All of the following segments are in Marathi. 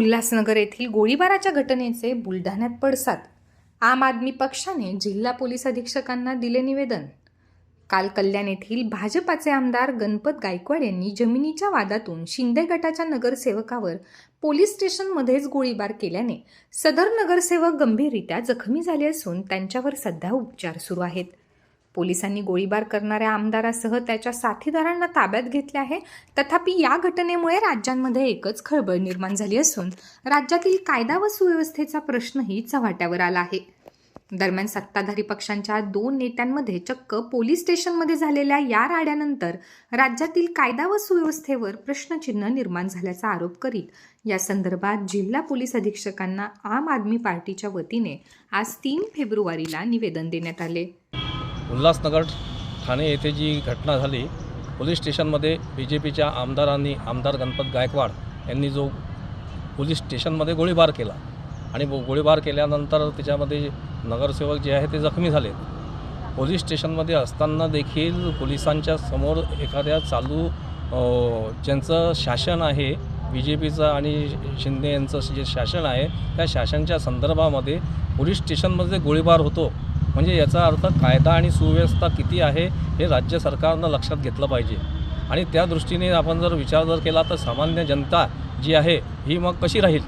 उल्हासनगर येथील गोळीबाराच्या घटनेचे बुलढाण्यात पडसाद. आम आदमी पक्षाने जिल्हा पोलीस अधीक्षकांना दिले निवेदन. काल कल्याण येथील भाजपाचे आमदार गणपत गायकवाड यांनी जमिनीच्या वादातून शिंदे गटाच्या नगरसेवकावर पोलीस स्टेशनमध्येच गोळीबार केल्याने सदर नगरसेवक गंभीररित्या जखमी झाले असून त्यांच्यावर सध्या उपचार सुरू आहेत. पोलिसांनी गोळीबार करणाऱ्या आमदारासह त्याच्या साथीदारांना ताब्यात घेतले आहे. तथापि या घटनेमुळे राज्यांमध्ये एकच खळबळ निर्माण झाली असून राज्यातील कायदा व सुव्यवस्थेचा प्रश्नही चव्हाट्यावर आला आहे. दरम्यान सत्ताधारी पक्षांच्या दोन नेत्यांमध्ये चक्क पोलीस स्टेशनमध्ये झालेल्या या राड्यानंतर राज्यातील कायदा व सुव्यवस्थेवर प्रश्नचिन्ह निर्माण झाल्याचा आरोप करीत या संदर्भात जिल्हा पोलीस अधीक्षकांना आम आदमी पार्टीच्या वतीने आज तीन फेब्रुवारीला निवेदन देण्यात आले. उल्हासनगर ठाणे येथे जी घटना झाली पोलीस स्टेशनमध्ये बी जे पीच्या आमदारांनी आमदार गणपत गायकवाड यांनी जो पोलीस स्टेशनमध्ये गोळीबार केला आणि गोळीबार केल्यानंतर त्याच्यामध्ये नगरसेवक जे आहे ते जखमी झाले पोलीस स्टेशनमध्ये असताना देखील पोलिसांच्या समोर एखाद्या चालू ज्यांचं शासन आहे बी जे पीचं आणि शिंदे यांचं जे शासन आहे त्या शासनच्या संदर्भामध्ये पोलीस स्टेशनमध्ये गोळीबार होतो. म्हणजे याचा अर्थ कायदा आणि सुव्यवस्था किती आहे हे राज्य सरकारनं लक्षात घेतलं पाहिजे. आणि त्या दृष्टीने आपण जर विचार जर केला तर सामान्य जनता जी आहे ही मग कशी राहील?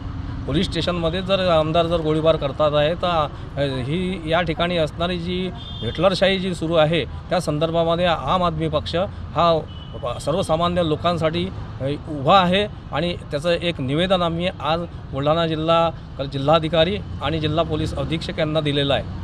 पोलीस स्टेशनमध्ये जर आमदार जर गोळीबार करतात आहे तर ही या ठिकाणी असणारी जी हिटलरशाही जी सुरू आहे त्या संदर्भामध्ये आम आदमी पक्ष हा सर्वसामान्य लोकांसाठी उभा आहे. आणि त्याचं एक निवेदन आम्ही आज बुलढाणा जिल्हा जिल्हाधिकारी आणि जिल्हा पोलीस अधीक्षक यांना दिलेलं आहे.